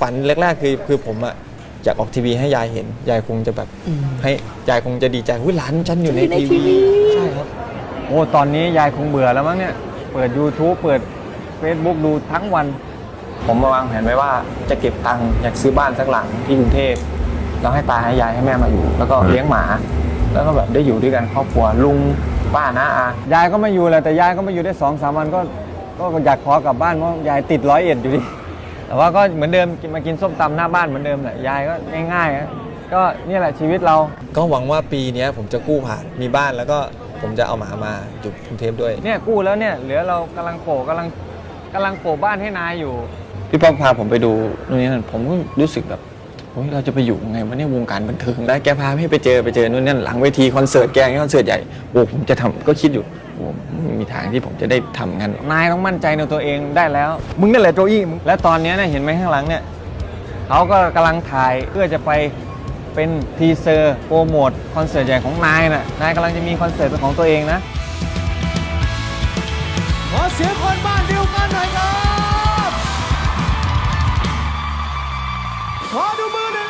ฝันแรกๆคือคือผมอะอยากออกทีวีให้ยายเห็น ยายคงจะแบบให้ยายคงจะดีใจวิหลานฉันอยู่ในทีวีใช่ครับ โอ้ตอนนี้ยายคงเบื่อแล้วมั้งเนี่ย เปิด YouTube เปิด Facebook ดูทั้งวัน ผมมาวางแผนไว้ว่าจะเก็บตังค์อยากซื้อบ้านสักหลังที่กรุงเทพแล้วให้ตาให้ยายให้แม่มาอยู่ แล้วก็เลี้ยงหมา แล้วก็แบบได้อยู่ด้วยกันครอบครัวลุง ป้าน้าอายายก็ไม่อยู่แหละแต่ยายก็ไม่อยู่ได้สองสามวันก็ก็อยากขอกลับบ้านเพราะยายติดร้อยเอ็ดอยู่ดิแต่ว่าก็เหมือนเดิมกินมากินส้มตำหน้าบ้านเหมือนเดิมแหละยายก็ง่ายๆนะก็เนี่ยแหละชีวิตเรา ก็หวังว่าปีเนี้ยผมจะกู้ผ่านมีบ้านแล้วก็ผมจะเอาหมามาอยู่กรุงเทพด้วย เนี่ยกู้แล้วเนี่ยเหลือเรากำลังโปะกำลังกำลังโปะบ้านให้นายอยู่ พี่ป้อมพาผมไปดูนู่นนี่นั่นผมก็รู้สึกแบบ โอ้ยเราจะไปอยู่ยังไงวะเนี่ยวงการบันเทิงได้แกพาให้ไปเจอไปเจอนู่นนั่นหลังเวทีคอนเสิร์ตแกคอนเสิร์ตใหญ่โอ้ผมจะทำก็คิดอยู่โอ้ไม่มีทางที่ผมจะได้ทำงั้นหรอกนายต้องมั่นใจในตัวเองได้แล้ว มึงนั่นแหละโจอี้มึงและตอนเนี้ยนะเห็นไหมข้างหลังเนี่ยเขาก็กำลังถ่ายเพื่อจะไปเป็นทีเซอร์โปรโมทคอนเสิร์ตใหญ่ของนายน่ะนายกำลังจะมีคอนเสิร์ตเป็นของตัวเองนะขอเสียงคนบ้านเดียวกันหน่อยครับ Olha o Banner!